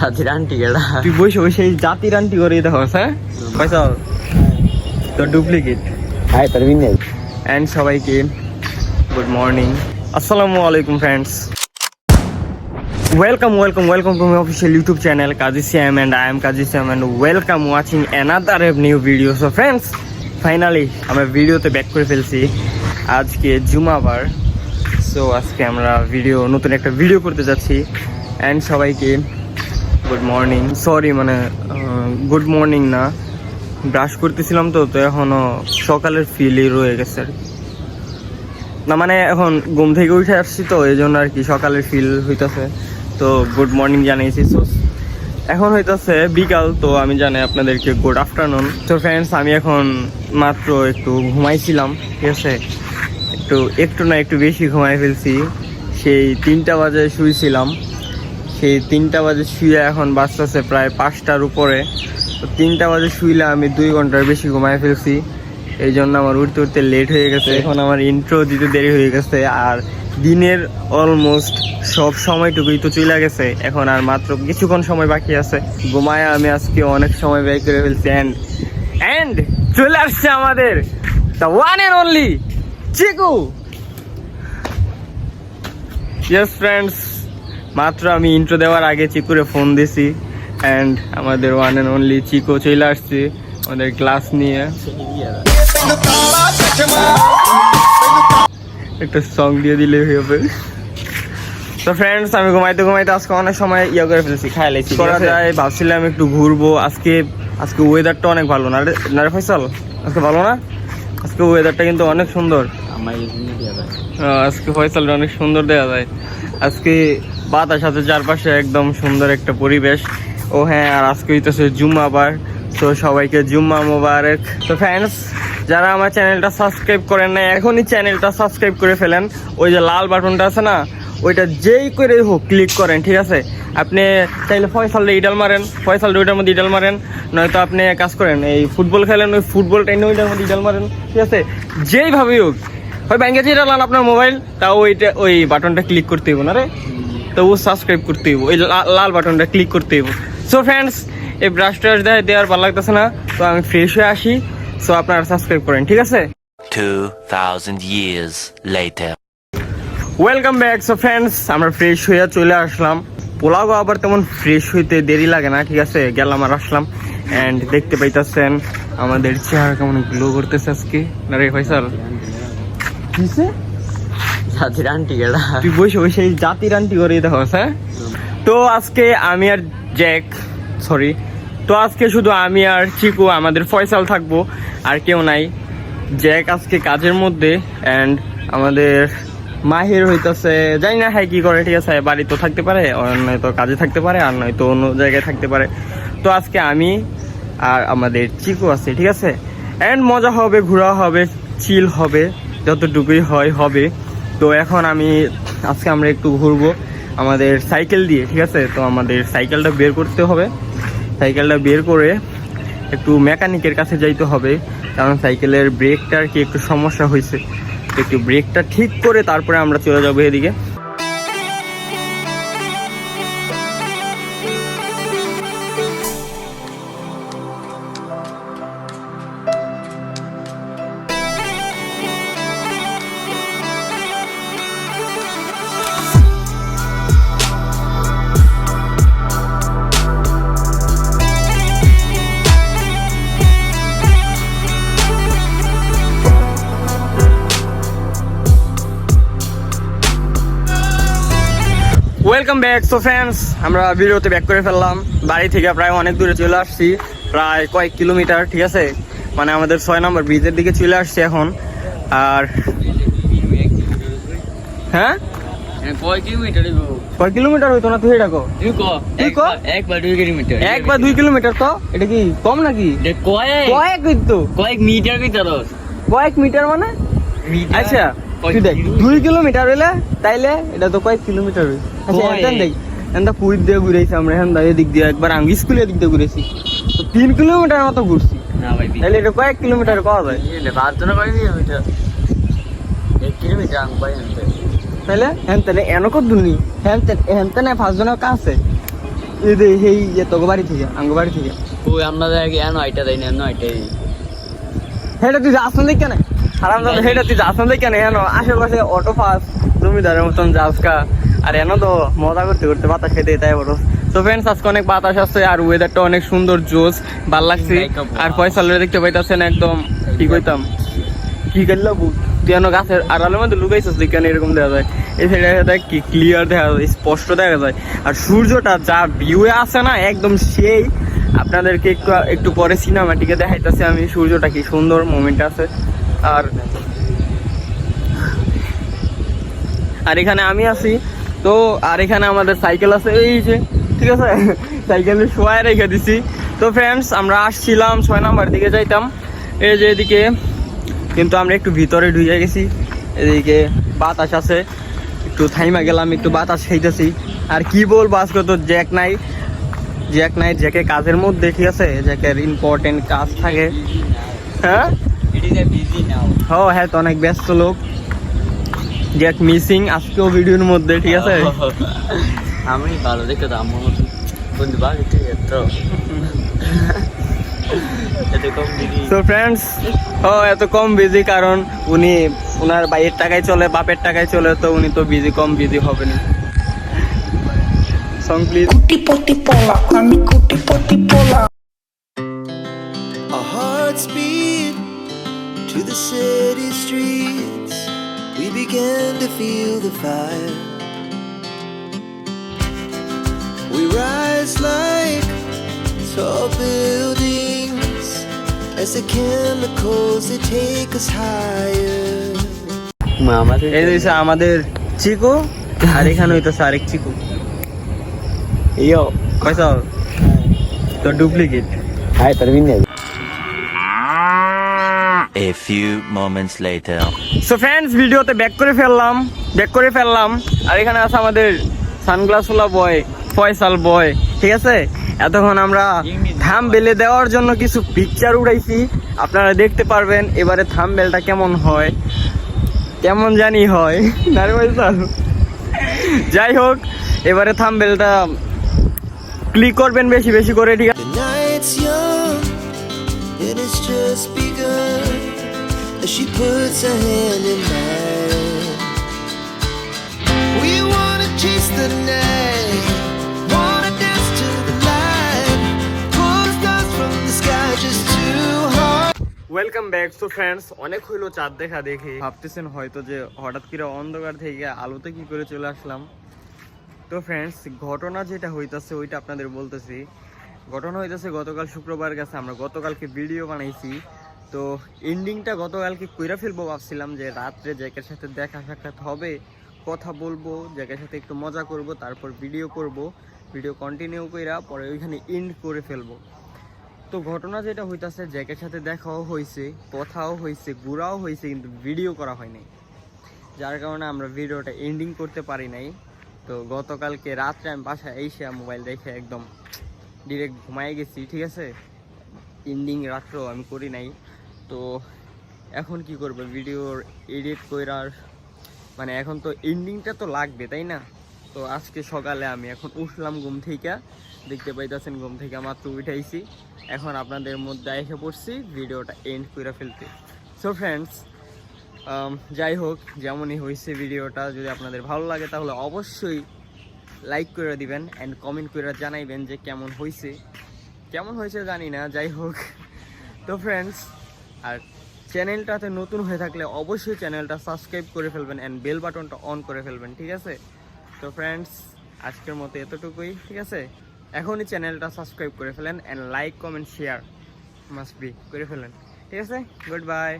জাতির আন্টি কেডা তুই বসে বসে এই জাতির আন্টি করে দেখো হ্যাঁ? পয়সা তো ডুপ্লিকেট হাই তার বিনে অ্যান্ড সবাইকে গুড মর্নিং আসসালামু আলাইকুম friends welcome welcome welcome to my official YouTube channel Kazi Siam and I am Kazi Siam and welcome watching another new video so friends finally আমরা ভিডিওতে ব্যাক করে ফেলছি। আজকে জুমাবার। সো আজকে আমরা ভিডিও নতুন একটা ভিডিও করতে যাচ্ছি। অ্যান্ড সবাইকে গুড মর্নিং সরি মানে গুড মর্নিং না। ব্রাশ করতেছিলাম তো তো এখনও সকালের ফিলই রয়ে গেছে আর। না মানে এখন ঘুম থেকে উঠে আসছি তো, এই জন্য আর কি সকালের ফিল হইতেছে। তো গুড মর্নিং জানিয়েছি সো এখন হইতেছে বিকাল, তো আমি জানি আপনাদেরকে গুড আফটারনুন তো ফ্রেন্ডস আমি এখন মাত্র একটু ঘুমাইছিলাম, ঠিক আছে? একটু একটু না একটু বেশি ঘুমাই ফেলছি। সেই তিনটা বাজে শুয়েছিলাম সেই তিনটা বাজে শুয়ে এখন বাঁচতেছে প্রায় পাঁচটার উপরে। তো তিনটা বাজে শুইলে আমি দুই ঘণ্টার বেশি ঘুমায় ফেলছি। এই জন্য আমার উঠতে উঠতে লেট হয়ে গেছে। এখন আমার ইন্ট্রো দিতে দেরি হয়ে গেছে আর দিনের অলমোস্ট সব সময়টুকুই তো চলে গেছে। এখন আর মাত্র কিছুক্ষণ সময় বাকি আছে। ঘুমায় আমি আজকে অনেক সময় ব্যয় করে ফেলছি। অ্যান্ড অ্যান্ড চলে আসছে আমাদের the one and only Chiku. Yes friends মাত্র আমি ইন্ট্রো দেওয়ার আগে চিকুরে ফোন দিছি অ্যান্ড আমাদের ওয়ান অ্যান্ড অনলি চিকো চলে আসছে আমাদের ক্লাস নিয়ে। একটা সং দিয়ে দিলে হবে তো ফ্রেন্ডস আমি ঘুমাইতে ঘুমাইতে আজকে অনেক সময় ইয়ে করে ফেলছি খাই লাইছি করা যায় ভাবছিলাম একটু ঘুরবো আজকে আজকে ওয়েদারটা অনেক ভালো না রে? না রে ফয়সাল? আজকে ভালো না? আজকে ওয়েদারটা কিন্তু অনেক সুন্দর। আজকে ফয়সালটা অনেক সুন্দর দেখা যায়। আজকে বাতাস আছে চারপাশে, একদম সুন্দর একটা পরিবেশ। ও হ্যাঁ আর আজকে হইতেছে জুম্মা আবার। তো সবাইকে জুম্মা মোবারক। তো ফ্রেন্ডস যারা আমার চ্যানেলটা সাবস্ক্রাইব করেন না এখনই চ্যানেলটা সাবস্ক্রাইব করে ফেলেন। ওই যে লাল বাটনটা আছে না, ওইটা যেই করে হোক ক্লিক করেন, ঠিক আছে? আপনি চাইলে ফয়সালটা ইডাল মারেন ফয়সালটা ওইটার মধ্যে ইডাল মারেন, নয়তো আপনি কাজ করেন, এই ফুটবল খেলেন, ওই ফুটবলটা এনে ওইটার মধ্যে ইডাল মারেন, ঠিক আছে? যেইভাবেই হোক ওই ব্যাংকে যেটা লাল আপনার মোবাইল তাও ওইটা ওই বাটনটা ক্লিক করতে হইব না রে। তো ও সাবস্ক্রাইব করতে হইব। ওই লাল বাটনটা ক্লিক করতে হইব। সো ফ্রেন্ডস এই ব্রাশ টাশ দেয় দেওয়ার ভালো লাগতেছে না তো আমি ফ্রেশ হয়ে আসি। সো আপনারা সাবস্ক্রাইব করেন ঠিক আছে? 2,000 years later. Welcome back so friends আমরা ফ্রেশ হয়ে চলে আসলাম। পোলাও আবার তেমন ফ্রেশ হইতে দেরি লাগে না ঠিক আছে? গেলাম আর আসলাম। অ্যান্ড দেখতে পাইতেছেন আমাদের চেহারা কেমন গ্লো করতেছে আজকে। না রে ফয়সাল? কিসে? জাতির আন্টি কেডা তুই বসে বসে এই জাতির আন্টি করে দেখো হ্যাঁ? তো আজকে আমি আর জ্যাক সরি তো আজকে শুধু আমি আর চিকু আমাদের ফয়সাল থাকব আর কেউ নাই। জ্যাক আজকে কাজের মধ্যে অ্যান্ড আমাদের মাহির হইতেছে জানি না হ্যাঁ কি করে ঠিক আছে বাড়ি তো থাকতে পারে নয়তো কাজে থাকতে পারে আর নয়তো অন্য জায়গায় থাকতে পারে। তো আজকে আমি আর আমাদের চিকু আছে ঠিক আছে? অ্যান্ড মজা হবে ঘোরা হবে চিল হবে। যতটুকুই হয়, হবে। তো এখন আমি, আজকে আমরা একটু ঘুরবো আমাদের সাইকেল দিয়ে, ঠিক আছে? তো আমাদের সাইকেলটা বের করতে হবে। সাইকেলটা বের করে একটু মেকানিকের কাছে যাইতে হবে, কারণ সাইকেলের ব্রেকটার কি একটু সমস্যা হয়েছে। একটু ব্রেকটা ঠিক করে তারপরে আমরা চলে যাব এদিকে। ওয়েলকাম ব্যাক সো ফ্রেন্ডস আমরা ভিডিওতে ব্যাক করে ফেললাম। বাড়ি থেকে প্রায় অনেক দূরে চলে আসছি। প্রায় কয়েক কিলোমিটার ঠিক আছে? মানে আমাদের ছয় নম্বর ব্রিজের দিকে চলে আসছি এখন। আর হ্যাঁ? কয় কিলোমিটার হইতো না তুই? এক বা দুই কিলোমিটার এক বা দুই কিলোমিটার। তো এটা কি কম নাকি? কয়েক। কয়েক কিন্তু। কয়েক মিটার কয়েক মিটার মানে? আচ্ছা। দেখ কিলোমিটার? দুই কিলোমিটার হইলে তাইলে এটা তো কয়েক কিলোমিটার হই আচ্ছা কয়েক। এখান দেখ এখানটা পুরী দিয়ে ঘুরেছি আমরা এখান এদিক দিয়ে একবার আমি স্কুলের দিক দিয়ে ঘুরেছি তো তিন কিলোমিটার মতো ঘুরছি। তাহলে এটা কয়েক কিলোমিটার কওয়া যায়। বাদ না কিলোমিটার এক কিলোমিটার আমি পাই তাহলে হ্যান তাহলে এন কত দূর? নি হ্যান হ্যান তানে কাছে এই যে সেই যে তোকে বাড়ি থেকে আঙ্গ বাড়ি থেকে। ওই আগে এনো আইটা দেয় না এনো আইটাই। হেটা তুই না কেন? হারাম দাদা হেটা তুই যাস না কেন? হেন আশেপাশে অটো পাস জমিদারের মতন যাস আর এন তো মজা করতে করতে বাতাস খেতে তাই বলো তো ফ্রেন্ডস আজকে অনেক বাতাস আছে আর ওয়েদারটা অনেক সুন্দর জোস ভালো লাগছে। আর ফয়সালের দেখতে পাইতাছেন একদম, কি কইতাম? কি করল তুই এন গাছের আড়ালের মধ্যে লুকাইছিস কেন এরকম দেখা যায়? এই সাইডে দেখ কি ক্লিয়ার দেখা যায়, স্পষ্ট দেখা যায়। আর সূর্যটা যা ভিউয়ে আছে না, একদম সেই। আপনাদেরকে একটু একটু পরে সিনেমাটিকে দেখাইতেছি আমি সূর্যটা কি সুন্দর মোমেন্ট আছে। আর আর এখানে আমি আছি। তো আর এখানে আমাদের সাইকেল আছে, এই যে, ঠিক আছে? সাইকেলে শোয়াই রেখে দিছি। তো ফ্রেন্ডস আমরা আসছিলাম, ছয় নাম্বার দিকে যাইতাম। এই যে এদিকে, কিন্তু আমরা একটু ভিতরে ঢুকে গেছি। এদিকে বাতাস আছে। একটু থাইমা গেলাম, একটু বাতাস খাইতেছি। আর কি বলব, আজকে তো জ্যাক নাই। জ্যাক নাই, জ্যাকে কাজের মধ্যে, ঠিক আছে? জ্যাকের ইম্পর্টেন্ট কাজ থাকে। হ্যাঁ? ও হ্যাঁ তো অনেক ব্যস্ত লোক। মিসিং আজকেও ভিডিওর মধ্যে ঠিক আছে? আমি ভালো দেখে তো আমার মতো বন্ধু বাড়ি এত কম বিজি তো ফ্রেন্ডস ও এত কম বিজি কারণ উনি ওনার বাইয়ের টাকায় চলে বাপের টাকায় চলে তো উনি তো বিজি কম busy হবেনি song please to the city streets. We began to feel the fire. We rise like tall buildings as the chemicals they take us higher. আমাদের এই হইছে আমাদের চিকু আর এখানে হইতেছে আরেক চিকু ইয়ো কয়সা তো ডুপ্লিকেট হাই তার বিন A few moments later. So friends ভিডিওতে ব্যাক করে ফেললাম ব্যাক করে ফেললাম। আর এখানে আছে আমাদের সানগ্লাসওয়ালা বয় ফয়সাল বয় ঠিক আছে? এতক্ষণ আমরা থাম বেলে দেওয়ার জন্য কিছু পিকচার উড়াইছি। আপনারা দেখতে পারবেন এবারে থাম বেলটা কেমন হয়, কেমন জানি হয়। না রে ফয়সাল? যাই হোক, এবারে থাম বেলটা ক্লিক করবেন বেশি বেশি করে, ঠিক আছে? She puts her hand in mine. We wanna chase the night, wanna dance to the light, pull stars from the sky just too hard. Welcome back to friends অনেক হইল চাঁদ দেখা দেখে। ভাবতেছেন হয়তো যে হঠাৎ করে অন্ধকার থেকে আলোতে কি করে চলে আসলাম। তো ফ্রেন্ডস ঘটনা যেটা হইতাছে ওইটা আপনাদের বলতেছি। ঘটনা হইতাছে গতকাল শুক্রবার গেছে আমরা গতকালকে ভিডিও বানাইছি। তো এন্ডিংটা গতকালকে কইরা ফেলব, ভাবছিলাম যে রাত্রে জ্যাকের সাথে দেখা সাক্ষাৎ হবে, কথা বলব, জ্যাকের সাথে একটু মজা করব, তারপর ভিডিও করব ভিডিও কন্টিনিউ কইরা পরে ওইখানে এন্ড করে ফেলব। তো ঘটনা যেটা হইতাছে, জ্যাকের সাথে দেখাও হয়েছে কথাও হয়েছে ঘোরাও হয়েছে কিন্তু ভিডিও করা হয় নাই যার কারণে আমরা ভিডিওটা এন্ডিং করতে পারি নাই। তো গতকালকে রাত্রে আমি বাসায় এসে মোবাইল দেখে একদম ডিরেক্ট ঘুমাই গেছি, ঠিক আছে? এন্ডিং রাত্রেও আমি করি নাই। তো এখন কি করব? ভিডিওর এডিট করার মানে এখন তো এন্ডিংটা তো লাগবে, তাই না? তো আজকে সকালে আমি এখন উঠলাম ঘুম থেকে, দেখতে পাইতেছেন ঘুম থেকে মাত্র উঠাইছি। এখন আপনাদের মধ্যে এসে পড়ছি ভিডিওটা এন্ড করে ফেলতে। সো ফ্রেন্ডস যাই হোক, যেমনই হয়েছে ভিডিওটা যদি আপনাদের ভালো লাগে তাহলে অবশ্যই লাইক করে দিবেন অ্যান্ড কমেন্ট করে জানাইবেন যে কেমন হয়েছে কেমন হয়েছে জানি না, যাই হোক। তো ফ্রেন্ডস আর চ্যানেলটাতে নতুন হয়ে থাকলে অবশ্যই চ্যানেলটা সাবস্ক্রাইব করে ফেলবেন অ্যান্ড বেল বাটনটা অন করে ফেলবেন, ঠিক আছে? তো ফ্রেন্ডস আজকের মতো এতটুকুই, ঠিক আছে? এখনই চ্যানেলটা সাবস্ক্রাইব করে ফেলেন and like comment share must be করে ফেলেন, ঠিক আছে? Good bye